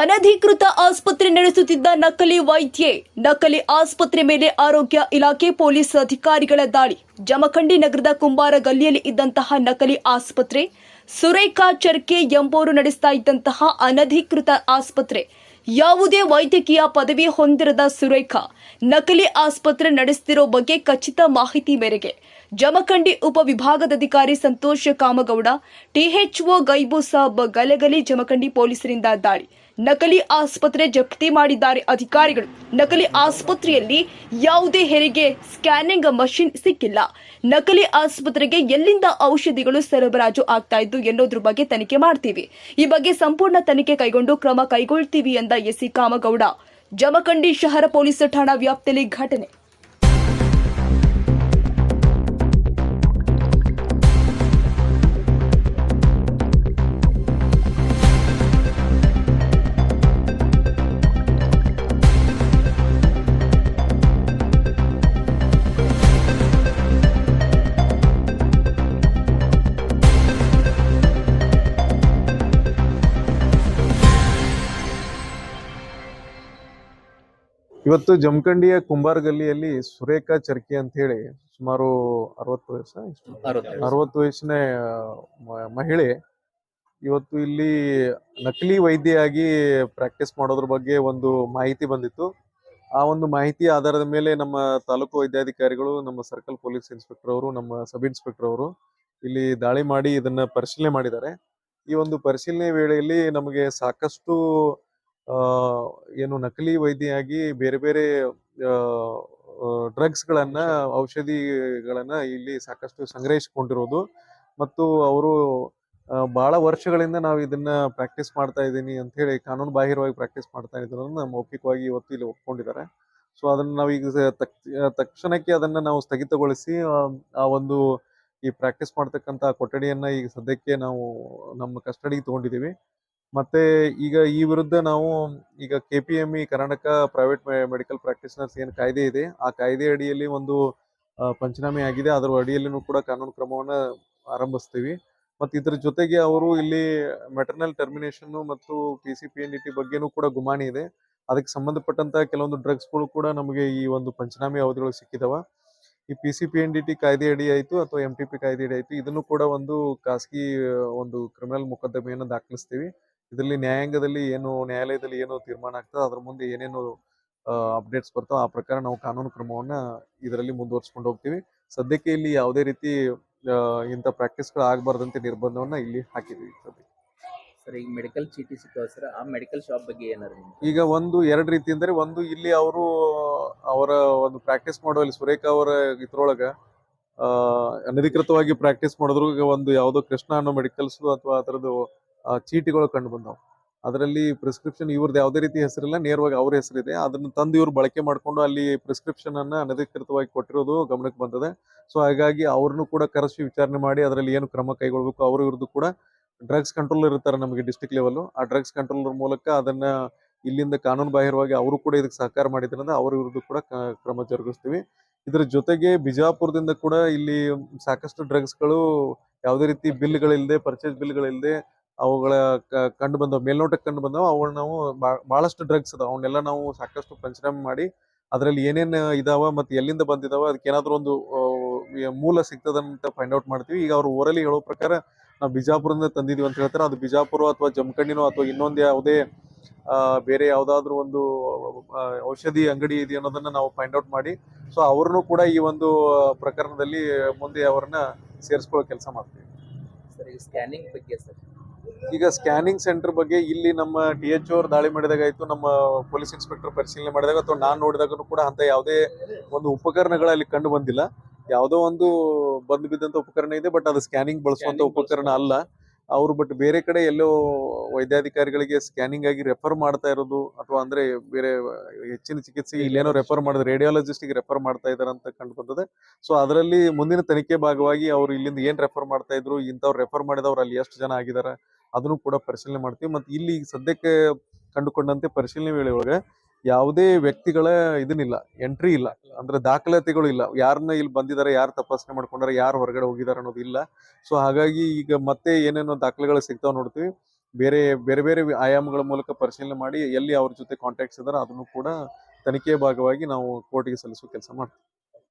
ಅನಧಿಕೃತ ಆಸ್ಪತ್ರೆ ನಡೆಸುತ್ತಿದ್ದ ನಕಲಿ ವೈದ್ಯೆ, ನಕಲಿ ಆಸ್ಪತ್ರೆ ಮೇಲೆ ಆರೋಗ್ಯ ಇಲಾಖೆ ಪೊಲೀಸ್ ಅಧಿಕಾರಿಗಳ ದಾಳಿ. ಜಮಖಂಡಿ ನಗರದ ಕುಂಬಾರ ಗಲ್ಲಿಯಲ್ಲಿ ಇದ್ದಂತಹ ನಕಲಿ ಆಸ್ಪತ್ರೆ, ಸುರೇಖಾ ಚರ್ಕೆ ಎಂಬುವರು ನಡೆಸ್ತಾ ಇದ್ದಂತಹ ಅನಧಿಕೃತ ಆಸ್ಪತ್ರೆ. ಯಾವುದೇ ವೈದ್ಯಕೀಯ ಪದವಿ ಹೊಂದಿರದ ಸುರೇಖಾ, ನಕಲಿ ಆಸ್ಪತ್ರೆ ನಡೆಸುತ್ತಿರೋ ಬಗ್ಗೆ ಖಚಿತ ಮಾಹಿತಿ ಮೇರೆಗೆ. ಜಮಖಂಡಿ ಉಪವಿಭಾಗದಾಧಿಕಾರಿ ಸಂತೋಷ್ ಕಾಮಗೌಡ, ಟಿಎಚ್ಒ ಗೈಬು ಸಾಬ್ ಗಲಗಲಿ ಜಮಖಂಡಿ ಪೊಲೀಸರಿಂದ ದಾಳಿ. ನಕಲಿ ಆಸ್ಪತ್ರೆ ಜಪ್ತಿ ಮಾಡಿದ್ದಾರೆ ಅಧಿಕಾರಿಗಳು. ನಕಲಿ ಆಸ್ಪತ್ರೆಯಲ್ಲಿ ಯಾವುದೇ ಹೆರಿಗೆ, ಸ್ಕ್ಯಾನಿಂಗ್ ಮಷಿನ್ ಸಿಕ್ಕಿಲ್ಲ. ನಕಲಿ ಆಸ್ಪತ್ರೆಗೆ ಎಲ್ಲಿಂದ ಔಷಧಿಗಳು ಸರಬರಾಜು ಆಗ್ತಾ ಇದ್ದು ಎನ್ನುವುದ್ರ ಬಗ್ಗೆ ತನಿಖೆ ಮಾಡ್ತೀವಿ. ಈ ಬಗ್ಗೆ ಸಂಪೂರ್ಣ ತನಿಖೆ ಕೈಗೊಂಡು ಕ್ರಮ ಕೈಗೊಳ್ತೀವಿ ಎಂದ ಎಸ್ಸಿ ಕಾಮಗೌಡ. ಜಮಖಂಡಿ ಶಹರ ಪೊಲೀಸ್ ಠಾಣಾ ವ್ಯಾಪ್ತಿಯಲ್ಲಿ ಘಟನೆ. ಇವತ್ತು ಜಮಖಂಡಿಯ ಕುಂಬಾರ್ ಗಲ್ಲಿಯಲ್ಲಿ ಸುರೇಖಾ ಚರ್ಕಿ ಅಂತ ಹೇಳಿ ಸುಮಾರು ಅರವತ್ತು ವಯಸ್ಸ. ಅರವತ್ತು ವಯಸ್ಸಿನ ಮಹಿಳೆ ಇವತ್ತು ಇಲ್ಲಿ ನಕಲಿ ವೈದ್ಯೆಯಾಗಿ ಪ್ರಾಕ್ಟೀಸ್ ಮಾಡೋದ್ರ ಬಗ್ಗೆ ಒಂದು ಮಾಹಿತಿ ಬಂದಿತ್ತು. ಆ ಒಂದು ಮಾಹಿತಿ ಆಧಾರದ ಮೇಲೆ ನಮ್ಮ ತಾಲೂಕು ವೈದ್ಯಾಧಿಕಾರಿಗಳು ನಮ್ಮ ಸರ್ಕಲ್ ಪೊಲೀಸ್ ಇನ್ಸ್ಪೆಕ್ಟರ್ ಅವರು ನಮ್ಮ ಸಬ್ ಇನ್ಸ್ಪೆಕ್ಟರ್ ಅವರು ಇಲ್ಲಿ ದಾಳಿ ಮಾಡಿ ಇದನ್ನ ಪರಿಶೀಲನೆ ಮಾಡಿದ್ದಾರೆ. ಈ ಒಂದು ಪರಿಶೀಲನೆ ವೇಳೆಯಲ್ಲಿ ನಮಗೆ ಸಾಕಷ್ಟು ಏನು ನಕಲಿ ವೈದ್ಯೆಯಾಗಿ ಬೇರೆ ಬೇರೆ ಡ್ರಗ್ಸ್ ಗಳನ್ನ ಔಷಧಿಗಳನ್ನ ಇಲ್ಲಿ ಸಾಕಷ್ಟು ಸಂಗ್ರಹಿಸಿಕೊಂಡಿರೋದು. ಮತ್ತು ಅವರು ಬಹಳ ವರ್ಷಗಳಿಂದ ನಾವು ಇದನ್ನ ಪ್ರಾಕ್ಟೀಸ್ ಮಾಡ್ತಾ ಇದ್ದೀನಿ ಅಂತ ಹೇಳಿ ಕಾನೂನು ಬಾಹಿರವಾಗಿ ಪ್ರಾಕ್ಟೀಸ್ ಮಾಡ್ತಾ ಇದ್ರನ್ನ ಮೌಖಿಕವಾಗಿ ಇವತ್ತು ಇಲ್ಲಿ ಒಪ್ಕೊಂಡಿದ್ದಾರೆ. ಸೊ ಅದನ್ನ ನಾವು ಈಗ ತಕ್- ತಕ್ಷಣಕ್ಕೆ ಅದನ್ನ ನಾವು ಸ್ಥಗಿತಗೊಳಿಸಿ ಆ, ಒಂದು ಈ ಪ್ರಾಕ್ಟೀಸ್ ಮಾಡ್ತಕ್ಕಂತ ಕೊಠಡಿಯನ್ನ ಈಗ ಸದ್ಯಕ್ಕೆ ನಾವು ನಮ್ಮ ಕಸ್ಟಡಿಗೆ ತಗೊಂಡಿದೀವಿ ಮತ್ತೆ ಈಗ ಈ ವಿರುದ್ಧ ನಾವು ಈಗ K P M E Karnataka private medical practitioners ಏನು ಕಾಯ್ದೆ ಇದೆ, ಆ ಕಾಯ್ದೆ ಅಡಿಯಲ್ಲಿ ಒಂದು ಪಂಚನಾಮೆ ಆಗಿದೆ. ಅದರ ಅಡಿಯಲ್ಲಿನೂ ಕೂಡ ಕಾನೂನು ಕ್ರಮವನ್ನು ಆರಂಭಿಸ್ತೀವಿ. ಮತ್ತು ಇದರ ಜೊತೆಗೆ ಅವರು ಇಲ್ಲಿ ಮೆಟರ್ನಲ್ ಟರ್ಮಿನೇಷನ್ ಮತ್ತು P C P N T ಬಗ್ಗೆನೂ ಕೂಡ ಗುಮಾನಿ ಇದೆ. ಅದಕ್ಕೆ ಸಂಬಂಧಪಟ್ಟಂತಹ ಕೆಲವೊಂದು ಡ್ರಗ್ಸ್ಗಳು ಕೂಡ ನಮಗೆ ಈ ಒಂದು ಪಂಚನಾಮೆ ಅವಧಿಗಳು ಸಿಕ್ಕಿದವ. ಈ P C P N D T ಕಾಯ್ದೆ ಅಡಿ ಆಯಿತು ಅಥವಾ ಎಂ ಟಿ ಪಿ ಕಾಯ್ದೆ ಅಡಿ ಆಯಿತು, ಇದನ್ನು ಕೂಡ ಒಂದು ಖಾಸಗಿ ಒಂದು ಕ್ರಿಮಿನಲ್ ಮೊಕದ್ದಮೆಯನ್ನು ದಾಖಲಿಸ್ತೀವಿ. ಇದರಲ್ಲಿ ನ್ಯಾಯಾಂಗದಲ್ಲಿ ಏನು ನ್ಯಾಯಾಲಯದಲ್ಲಿ ಏನು ತೀರ್ಮಾನ ಆಗ್ತದೆ ಅದ್ರ ಮುಂದೆ ಏನೇನು ಅಪ್ಡೇಟ್ಸ್ ಬರ್ತಾವೆ ಆ ಪ್ರಕಾರ ನಾವು ಕಾನೂನು ಕ್ರಮವನ್ನ ಇದರಲ್ಲಿ ಮುಂದುವರ್ಸ್ಕೊಂಡು ಹೋಗ್ತೀವಿ ಸದ್ಯಕ್ಕೆ ಇಲ್ಲಿ ಯಾವುದೇ ರೀತಿ ಇಂತ ಇಂಥ ಪ್ರಾಕ್ಟೀಸ್ಗಳು ಆಗಬಾರ್ದಂತೆ ನಿರ್ಬಂಧವನ್ನ ಇಲ್ಲಿ ಹಾಕಿದ್ವಿ ಸದ್ಯಕ್ಕೆ. ಸರ್ ಈಗ ಮೆಡಿಕಲ್ ಚೀಟಿ ಸಿಕ್ಕಾವ ಸರ್ ಆ ಮೆಡಿಕಲ್ ಶಾಪ್ ಬಗ್ಗೆ ನಿಮ್ಗೆ? ಈಗ ಒಂದು ಎರಡು ರೀತಿ ಅಂದರೆ ಒಂದು ಇಲ್ಲಿ ಅವರು ಅವರ ಒಂದು ಪ್ರಾಕ್ಟೀಸ್ ಮಾಡುವಲ್ಲಿ ಸುರೇಖಾ ಅವರ ಇದ್ರೊಳಗ ಅನಧಿಕೃತವಾಗಿ ಪ್ರಾಕ್ಟೀಸ್ ಮಾಡಿದ್ರು ಈಗ ಒಂದು ಯಾವುದೋ ಕೃಷ್ಣ ಅನ್ನೋ ಮೆಡಿಕಲ್ಸ್ ಅಥವಾ ಆ ಆ, ಚೀಟಿಗಳು ಕಂಡು ಬಂದವು. ಅದರಲ್ಲಿ ಪ್ರಿಸ್ಕ್ರಿಪ್ಷನ್ ಇವ್ರದ್ದು ಯಾವುದೇ ರೀತಿ ಹೆಸರಿಲ್ಲ, ನೇರವಾಗಿ ಅವ್ರ ಹೆಸರಿದೆ. ಅದನ್ನು ತಂದು ಇವ್ರು ಬಳಕೆ ಮಾಡಿಕೊಂಡು ಅಲ್ಲಿ ಪ್ರಿಸ್ಕ್ರಿಪ್ಷನ್ ಅನ್ನ ಅನಧಿಕೃತವಾಗಿ ಕೊಟ್ಟಿರೋದು ಗಮನಕ್ಕೆ ಬಂದಿದೆ. ಸೊ ಹಾಗಾಗಿ ಅವ್ರನ್ನು ಕೂಡ ಕರೆಸಿ ವಿಚಾರಣೆ ಮಾಡಿ ಅದರಲ್ಲಿ ಏನು ಕ್ರಮ ಕೈಗೊಳ್ಬೇಕು, ಅವರು ಇವ್ರದ್ದು ಕೂಡ ಡ್ರಗ್ಸ್ ಕಂಟ್ರೋಲರ್ ಇರ್ತಾರೆ ನಮಗೆ ಡಿಸ್ಟಿಕ್ ಲೆವೆಲ್ ಆ ಡ್ರಗ್ಸ್ ಕಂಟ್ರೋಲರ್ ಮೂಲಕ ಅದನ್ನ ಇಲ್ಲಿಂದ ಕಾನೂನು ಬಾಹಿರವಾಗಿ ಅವರು ಕೂಡ ಇದಕ್ಕೆ ಸಹಕಾರ ಮಾಡಿದ್ರಿಂದ ಅವ್ರ ವಿರುದ್ಧ ಕೂಡ ಕ್ರಮ ಜರುಗಿಸ್ತೀವಿ. ಇದರ ಜೊತೆಗೆ ಬಿಜಾಪುರದಿಂದ ಕೂಡ ಇಲ್ಲಿ ಸಾಕಷ್ಟು ಡ್ರಗ್ಸ್ಗಳು ಯಾವುದೇ ರೀತಿ ಬಿಲ್ಗಳಿಲ್ಲದೆ ಪರ್ಚೇಸ್ ಬಿಲ್ಗಳಿಲ್ಲದೆ ಅವುಗಳ ಕಂಡು ಬಂದವು, ಮೇಲ್ನೋಟಕ್ಕೆ ಕಂಡು ಬಂದವು, ಅವುಗಳ ನಾವು ಭಾಳಷ್ಟು ಡ್ರಗ್ಸ್ ಅದಾವ. ಅವನ್ನೆಲ್ಲ ನಾವು ಸಾಕಷ್ಟು ಪಂಚನಾಮೆ ಮಾಡಿ, ಅದರಲ್ಲಿ ಏನೇನು ಇದಾವ ಮತ್ತು ಎಲ್ಲಿಂದ ಬಂದಿದಾವ, ಅದಕ್ಕೆ ಏನಾದರೂ ಒಂದು ಮೂಲ ಸಿಗ್ತದಂತ ಫೈಂಡ್ ಔಟ್ ಮಾಡ್ತೀವಿ. ಈಗ ಅವರು ಓರಲಿ ಹೇಳೋ ಪ್ರಕಾರ ನಾವು ಬಿಜಾಪುರದಿಂದ ತಂದಿದ್ದೀವಿ ಅಂತ ಹೇಳ್ತಾರೆ. ಅದು ಬಿಜಾಪುರ ಅಥವಾ ಜಮಖಂಡಿನೋ ಅಥವಾ ಇನ್ನೊಂದು ಯಾವುದೇ ಬೇರೆ ಯಾವುದಾದ್ರೂ ಒಂದು ಔಷಧಿ ಅಂಗಡಿ ಇದೆ ಅನ್ನೋದನ್ನ ನಾವು ಫೈಂಡ್ ಔಟ್ ಮಾಡಿ, ಸೊ ಅವ್ರನ್ನೂ ಕೂಡ ಈ ಒಂದು ಪ್ರಕರಣದಲ್ಲಿ ಮುಂದೆ ಅವರನ್ನ ಸೇರಿಸ್ಕೊಳ್ಳೋ ಕೆಲಸ ಮಾಡ್ತೀವಿ. ಸರ್ ಸ್ಕ್ಯಾನಿಂಗ್ ಬಗ್ಗೆ ಸರ್. ಈಗ ಸ್ಕ್ಯಾನಿಂಗ್ ಸೆಂಟರ್ ಬಗ್ಗೆ ಇಲ್ಲಿ ನಮ್ಮ ಟಿ ಎಚ್ ಅವ್ರು ದಾಳಿ ಮಾಡಿದಾಗ ಆಯ್ತು ನಮ್ಮ ಪೊಲೀಸ್ ಇನ್ಸ್ಪೆಕ್ಟರ್ ಪರಿಶೀಲನೆ ಮಾಡಿದಾಗ ಅಥವಾ ನಾನು ನೋಡಿದಾಗನು ಕೂಡ ಅಂತ ಯಾವುದೇ ಒಂದು ಉಪಕರಣಗಳು ಅಲ್ಲಿ ಕಂಡು ಬಂದಿಲ್ಲ. ಯಾವುದೋ ಒಂದು ಬಂದು ಬಿದ್ದಂತ ಉಪಕರಣ ಇದೆ ಬಟ್ ಅದು ಸ್ಕ್ಯಾನಿಂಗ್ ಬಳಸುವಂತ ಉಪಕರಣ ಅಲ್ಲ. ಅವರು ಬಟ್ ಬೇರೆ ಕಡೆ ಎಲ್ಲೋ ವೈದ್ಯಾಧಿಕಾರಿಗಳಿಗೆ ಸ್ಕ್ಯಾನಿಂಗ್ ಆಗಿ ರೆಫರ್ ಮಾಡ್ತಾ ಇರೋದು ಅಥವಾ ಅಂದ್ರೆ ಬೇರೆ ಹೆಚ್ಚಿನ ಚಿಕಿತ್ಸೆ ಇಲ್ಲೇನೋ ರೆಫರ್ ಮಾಡಿದ್ರೆ ರೇಡಿಯಾಲಜಿಸ್ಟ್ಗೆ ರೆಫರ್ ಮಾಡ್ತಾ ಇದ್ದಾರೆ ಅಂತ ಕಂಡು ಬಂದದೆ. ಸೊ ಅದರಲ್ಲಿ ಮುಂದಿನ ತನಿಖೆ ಭಾಗವಾಗಿ ಅವರು ಇಲ್ಲಿಂದ ಏನ್ ರೆಫರ್ ಮಾಡ್ತಾ ಇದ್ರು ಇಂಥವ್ರು ರೆಫರ್ ಮಾಡಿದವ್ರು ಅಲ್ಲಿ ಎಷ್ಟು ಜನ ಆಗಿದ್ದಾರೆ ಅದನ್ನು ಕೂಡ ಪರಿಶೀಲನೆ ಮಾಡ್ತೀವಿ. ಮತ್ತು ಇಲ್ಲಿ ಸದ್ಯಕ್ಕೆ ಕಂಡುಕೊಂಡಂತೆ ಪರಿಶೀಲನೆ ವೇಳೆ ಒಳಗೆ ಯಾವುದೇ ವ್ಯಕ್ತಿಗಳ ಇದನ್ನಿಲ್ಲ ಎಂಟ್ರಿ ಇಲ್ಲ. ಅಂದ್ರೆ ದಾಖಲಾತಿಗಳು ಇಲ್ಲ. ಯಾರನ್ನ ಇಲ್ಲಿ ಬಂದಿದ್ದಾರೆ ಯಾರು ತಪಾಸಣೆ ಮಾಡ್ಕೊಂಡಾರೆ, ಯಾರು ಹೊರಗಡೆ ಹೋಗಿದ್ದಾರೆ ಅನ್ನೋದು ಇಲ್ಲ. ಸೊ ಹಾಗಾಗಿ ಈಗ ಮತ್ತೆ ಏನೇನೋ ದಾಖಲೆಗಳು ಸಿಗ್ತಾವ ನೋಡ್ತೀವಿ. ಬೇರೆ ಬೇರೆ ಬೇರೆ ಆಯಾಮಗಳ ಮೂಲಕ ಪರಿಶೀಲನೆ ಮಾಡಿ ಎಲ್ಲಿ ಅವ್ರ ಜೊತೆ ಕಾಂಟ್ಯಾಕ್ಟ್ಸ್ ಇದಾರೆ ಅದನ್ನು ಕೂಡ ತನಿಖೆಯ ಭಾಗವಾಗಿ ನಾವು ಕೋರ್ಟಿಗೆ ಸಲ್ಲಿಸುವ ಕೆಲಸ ಮಾಡ್ತೀವಿ.